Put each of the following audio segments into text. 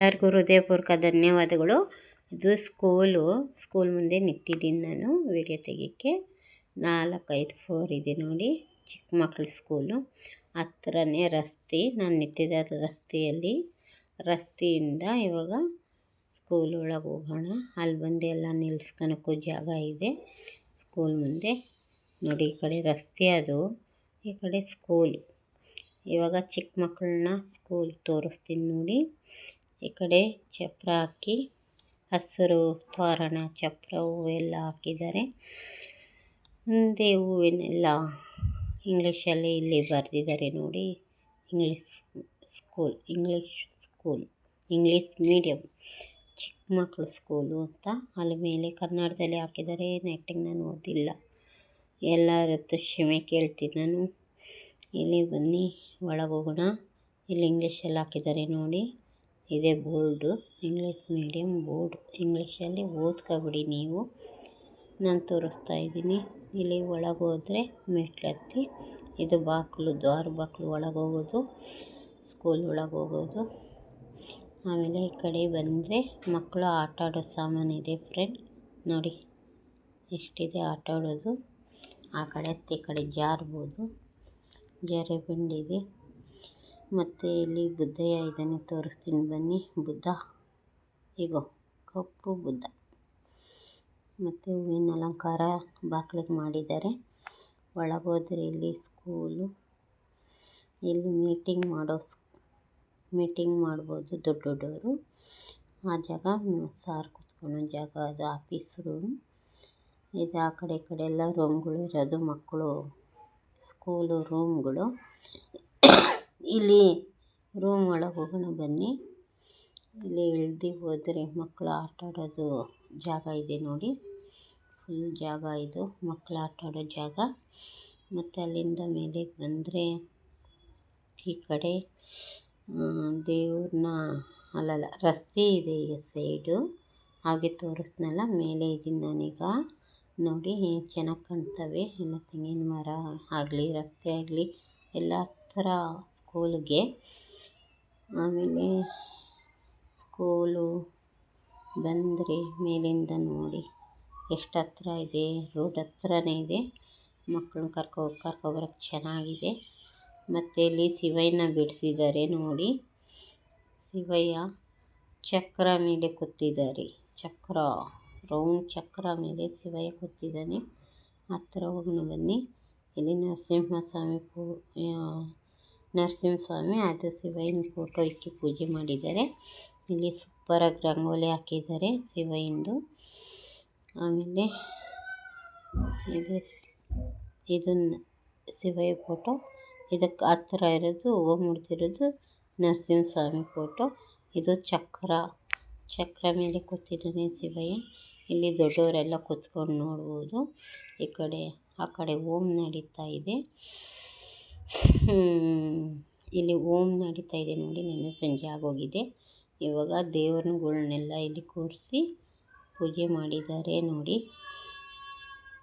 ಎಲ್ಲರಿಗೂ ಹೃದಯಪೂರ್ವಕ ಧನ್ಯವಾದಗಳು. ಇದು ಸ್ಕೂಲು, ಸ್ಕೂಲ್ ಮುಂದೆ ನಿಂತಿದ್ದೀನಿ ನಾನು ವಿಡಿಯೋ ತೆಗಿಯೋಕ್ಕೆ. ನಾಲ್ಕೈದು ಫ್ಲೋರ್ ಇದೆ ನೋಡಿ, ಚಿಕ್ಕ ಮಕ್ಕಳು ಸ್ಕೂಲು. ಹತ್ರನೇ ರಸ್ತೆ, ನಾನು ನಿಂತಿದ್ದ ರಸ್ತೆಯಲ್ಲಿ. ರಸ್ತೆಯಿಂದ ಇವಾಗ ಸ್ಕೂಲ್ ಒಳಗೆ ಹೋಗೋಣ. ಅಲ್ಲಿ ಬಂದು ಎಲ್ಲ ನಿಲ್ಸ್ಕೊಳಕ್ಕೂ ಜಾಗ ಇದೆ. ಸ್ಕೂಲ್ ಮುಂದೆ. ನೋಡಿ, ಈ ಕಡೆ ರಸ್ತೆ ಅದು, ಈ ಕಡೆ ಸ್ಕೂಲ್. ಇವಾಗ ಚಿಕ್ಕ ಮಕ್ಕಳನ್ನ ಸ್ಕೂಲ್ ತೋರಿಸ್ತೀನಿ ನೋಡಿ. ಈ ಕಡೆ ಚಪ್ರ ಹಾಕಿ, ಹಸಿರು ತೋರಣ ಚಪ್ರ ಹೂವೆಲ್ಲ ಹಾಕಿದ್ದಾರೆ. ಮುಂದೆ ಹೂವಿನೆಲ್ಲ ಇಂಗ್ಲೀಷಲ್ಲಿ ಇಲ್ಲಿ ಬರೆದಿದ್ದಾರೆ ನೋಡಿ. English school English school, English medium ಚಿಕ್ಕ ಮಕ್ಕಳು ಸ್ಕೂಲು ಅಂತ ಅಲ್ಲಿ ಮೇಲೆ ಕನ್ನಡದಲ್ಲಿ ಹಾಕಿದ್ದಾರೆ. ನೆಟ್ಟಿಂಗ್ ನಾನು ಓದಿಲ್ಲ. ಎಲ್ಲರದ್ದು ಕ್ಷಮೆ ಕೇಳ್ತೀನಿ ನಾನು. ಇಲ್ಲಿ ಬನ್ನಿ, ಒಳಗೋಗೋಣ. ಇಲ್ಲಿ ಇಂಗ್ಲೀಷಲ್ಲಿ ಹಾಕಿದ್ದಾರೆ ನೋಡಿ. ಇದೇ ಬೋರ್ಡು. English medium board. ಇಂಗ್ಲೀಷಲ್ಲಿ ಓದ್ಕೊಬಿಡಿ ನೀವು. ನಾನು ತೋರಿಸ್ತಾ ಇದ್ದೀನಿ. ಇಲ್ಲಿ ಒಳಗೆ ಹೋದರೆ ಮೆಟ್ಲತ್ತಿ. ಇದು ಬಾಗಿಲು ದ್ವಾರ ಬಾಗಿಲು ಒಳಗೆ ಹೋಗೋದು ಸ್ಕೂಲ್ ಒಳಗೆ ಹೋಗೋದು ಆಮೇಲೆ ಈ ಕಡೆ ಬಂದರೆ ಮಕ್ಕಳು ಆಟ ಆಡೋ ಸಾಮಾನಿದೆ ಫ್ರೆಂಡ್. ನೋಡಿ, ಎಷ್ಟಿದೆ ಆಟ ಆಡೋದು ಆ ಕಡೆ ಹತ್ತಿ ಕಡೆ ಜಾರ್ಬೋದು. ಜಾರೆ ಬಂಡಿದೆ. ಮತ್ತು ಇಲ್ಲಿ ಬುದ್ಧಯ್ಯ ಇದ್ದಾನೆ. ತೋರಿಸ್ತೀನಿ ಬನ್ನಿ. ಬುದ್ಧ. ಇಗೋ, ಕಪ್ಪು ಬುದ್ಧ. ಮತ್ತು ಹೂವಿನ ಅಲಂಕಾರ ಬಾಗಿಲಿಗೆ ಮಾಡಿದ್ದಾರೆ. ಒಳಗೋದ್ರೆ ಇಲ್ಲಿ ಸ್ಕೂಲು ಇಲ್ಲಿ ಮೀಟಿಂಗ್ ಮಾಡೋ ಮೀಟಿಂಗ್ ಮಾಡ್ಬೋದು ದೊಡ್ಡ ದೊಡ್ಡವರು. ಆ ಜಾಗ, ಸಾರ್ ಕೂತ್ಕೊಳ್ಳೋ ಜಾಗ, ಅದು ಆಫೀಸ್ ರೂಮ್ ಇದು ಆ ಕಡೆ ಈ ಕಡೆ ಎಲ್ಲ ರೂಮ್ಗಳು ಇರೋದು ಮಕ್ಕಳು ಸ್ಕೂಲು ರೂಮ್ಗಳು ಇಲ್ಲಿ ರೂಮ್ ಒಳಗೆ ಹೋಗೋಣ ಬನ್ನಿ. ಇಲ್ಲಿ ಇಳ್ದು ಹೋದರೆ ಮಕ್ಕಳು ಆಟ ಆಡೋದು ಜಾಗ ಇದೆ ನೋಡಿ. ಫುಲ್ ಜಾಗ ಇದು ಮಕ್ಕಳು ಆಟ ಆಡೋ ಜಾಗ. ಮತ್ತು ಅಲ್ಲಿಂದ ಮೇಲೆ ಬಂದರೆ ಈ ಕಡೆ ದೇವ್ರನ್ನ ಅಲ್ಲಲ್ಲ, ರಸ್ತೆ ಇದೆ ಈ ಸೈಡು ಹಾಗೆ ತೋರಿಸ್ನಲ್ಲ, ಮೇಲೆ ಇದ್ದೀನಿ ನಾನೀಗ. ನೋಡಿ, ಚೆನ್ನಾಗಿ ಕಾಣ್ತವೆ. ಎಲ್ಲ ತೆಂಗಿನ ಮರ ಆಗಲಿ, ರಸ್ತೆ ಆಗಲಿ, ಎಲ್ಲ ಹತ್ರ ಸ್ಕೂಲ್ಗೆ. ಆಮೇಲೆ ಸ್ಕೂಲು ಬಂದರೆ ಮೇಲಿಂದ ನೋಡಿ. ಎಷ್ಟು ಹತ್ರ ಇದೆ ರೋಡ್ ಹತ್ರನೇ ಇದೆ. ಮಕ್ಕಳನ್ನ ಕರ್ಕೊ ಕರ್ಕೊಬರಕ್ಕೆ ಚೆನ್ನಾಗಿದೆ. ಮತ್ತು ಇಲ್ಲಿ ಶಿವಯ್ಯನ ಬಿಡಿಸಿದ್ದಾರೆ ನೋಡಿ. ಶಿವಯ್ಯ ಚಕ್ರ ಮೇಲೆ ಕೂತಿದ್ದಾರೆ. ಚಕ್ರ ರೌಂಡ್ ಚಕ್ರ ಮೇಲೆ ಶಿವಯ್ಯ ಕೂತಿದ್ದಾನೆ. ಹತ್ರ ಹೋಗೋಣ ಬನ್ನಿ. ಇಲ್ಲಿ ನರಸಿಂಹಸ್ವಾಮಿ ಪೂ ನರಸಿಂಹಸ್ವಾಮಿ ಅದು ಶಿವಯ್ಯನ ಫೋಟೋ ಇಕ್ಕಿ ಪೂಜೆ ಮಾಡಿದ್ದಾರೆ. ಇಲ್ಲಿ ಸೂಪರಾಗಿ ರಂಗೋಲಿ ಹಾಕಿದ್ದಾರೆ ಶಿವಯ್ಯಂದು. ಆಮೇಲೆ ಇದು ಇದನ್ನು ಶಿವಯ್ಯ ಫೋಟೋ ಇದಕ್ಕೆ ಹತ್ತಿರ ಇರೋದು ಹೂವು ಮುಡ್ದಿರೋದು ನರಸಿಂಹಸ್ವಾಮಿ ಫೋಟೋ ಇದು ಚಕ್ರ ಚಕ್ರ ಮೇಲೆ ಕೂತಿದ್ದಾನೆ ಶಿವಯ್ಯ. ಇಲ್ಲಿ ದೊಡ್ಡವರೆಲ್ಲ ಕೂತ್ಕೊಂಡು ನೋಡ್ಬೋದು. ಈ ಕಡೆ, ಆ ಕಡೆ ಓಮ್ ನಡೀತಾ ಇದೆ. ಇಲ್ಲಿ ಓಮ್ ನಡೀತಾ ಇದೆ ನೋಡಿ, ನಿನ್ನೆ ಸಂಜೆ ಆಗೋಗಿದೆ. ಇವಾಗ ದೇವರುಗಳನ್ನೆಲ್ಲ ಇಲ್ಲಿ ಕೂರಿಸಿ ಪೂಜೆ ಮಾಡಿದ್ದಾರೆ ನೋಡಿ.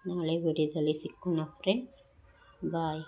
ನಾಳೆ ವಿಡಿಯೋದಲ್ಲಿ ಸಿಕ್ಕೋಣ ಫ್ರೆಂಡ್ ಬಾಯ್